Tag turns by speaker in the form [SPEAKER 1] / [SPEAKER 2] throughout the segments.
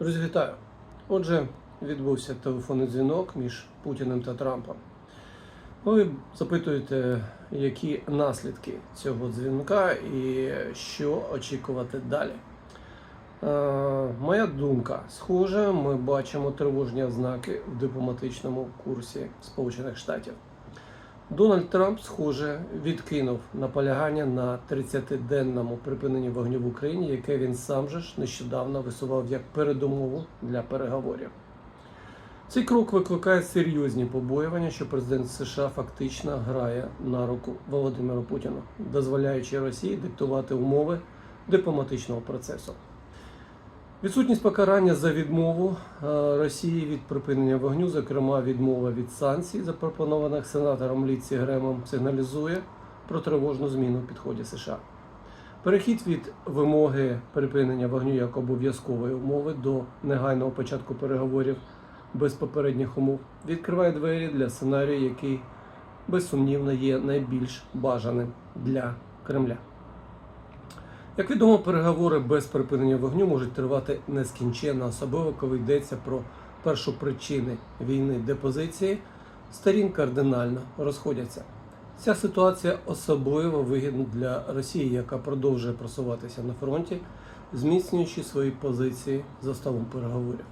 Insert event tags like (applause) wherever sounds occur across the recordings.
[SPEAKER 1] Друзі, вітаю. Отже, відбувся телефонний дзвінок між Путіним та Трампом. Ви запитуєте, які наслідки цього дзвінка і що очікувати далі. Е, моя думка, схоже, ми бачимо тривожні ознаки в дипломатичному курсі Сполучених Штатів. Дональд Трамп, схоже, відкинув наполягання на 30-денному припиненні вогню в Україні, яке він сам же ж нещодавно висував як передумову для переговорів. Цей крок викликає серйозні побоювання, що президент США фактично грає на руку Володимиру Путіну, дозволяючи Росії диктувати умови дипломатичного процесу. Відсутність покарання за відмову е, Росії від припинення вогню, зокрема відмова від санкцій, запропонованих сенатором Ліці Гремом, сигналізує про тривожну зміну в підході США. Перехід від вимоги припинення вогню як обов'язкової умови до негайного початку переговорів без попередніх умов відкриває двері для сценарію, який безсумнівно є найбільш бажаним для Кремля. Як відомо, переговори без припинення вогню можуть тривати нескінченно, особливо коли йдеться про першопричини війни, де позиції сторін кардинально розходяться. Ця ситуація особливо вигідна для Росії, яка продовжує просуватися на фронті, зміцнюючи свої позиції за столом переговорів.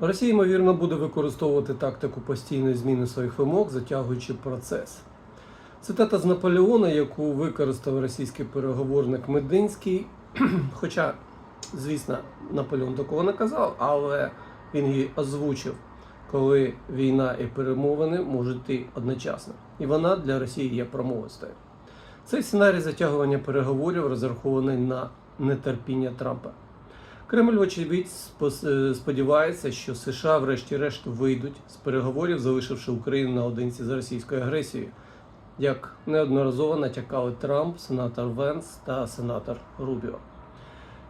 [SPEAKER 1] Росія, ймовірно, буде використовувати тактику постійної зміни своїх вимог, затягуючи процес. Цитата з Наполеона, яку використав російський переговорник Мединський. (clears throat) Хоча, звісно, Наполеон такого не казав, але він її озвучив, коли війна і перемовини можуть йти одночасно. І вона для Росії є промовистою. Цей сценарій затягування переговорів розрахований на нетерпіння Трампа. Кремль, вочевидь, е, сподівається, що США, врешті-решт, вийдуть з переговорів, залишивши Україну наодинці з російською агресією, як неодноразово натякали Трамп, сенатор Венс та сенатор Рубіо.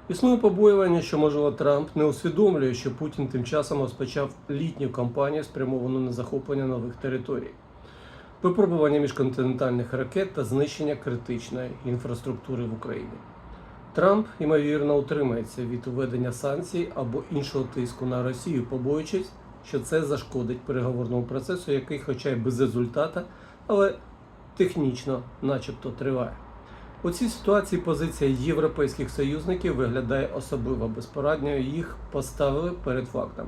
[SPEAKER 1] Існує побоювання, що можливо Трамп не усвідомлює, що Путін тим часом розпочав літню кампанію, спрямовану на захоплення нових територій, випробування міжконтинентальних ракет та знищення критичної інфраструктури в Україні. Трамп, ймовірно, утримається від уведення санкцій або іншого тиску на Росію, побоюючись, що це зашкодить переговорному процесу, який, хоча й без результата, але технічно, начебто, триває. У цій ситуації позиція європейських союзників виглядає особливо безпорадньою. Їх поставили перед фактом,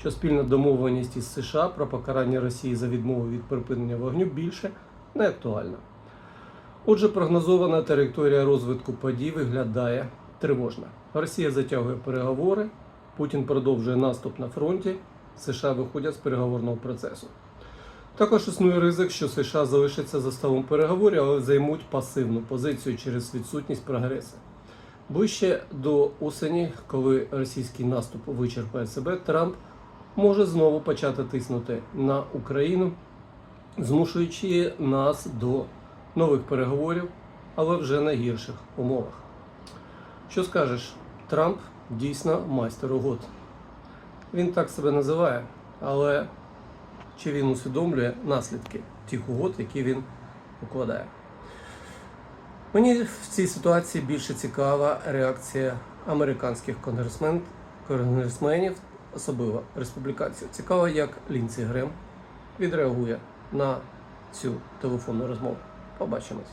[SPEAKER 1] що спільна домовленість із США про покарання Росії за відмову від припинення вогню більше не актуальна. Отже, прогнозована траєкторія розвитку подій виглядає тривожно. Росія затягує переговори, Путін продовжує наступ на фронті, США виходять з переговорного процесу. Також існує ризик, що США залишаться за столом переговорів, але займуть пасивну позицію через відсутність прогресу. Ближче до осені, коли російський наступ вичерпає себе, Трамп може знову почати тиснути на Україну, змушуючи нас до нових переговорів, але вже на гірших умовах. Що скажеш, Трамп дійсно майстер угод. Він так себе називає, але чи він усвідомлює наслідки тих угод, які він укладає? Мені в цій ситуації більше цікава реакція американських конгресмен, конгресменів, особливо республіканців. Цікаво, як Лінці Грем відреагує на цю телефонну розмову. Побачимось.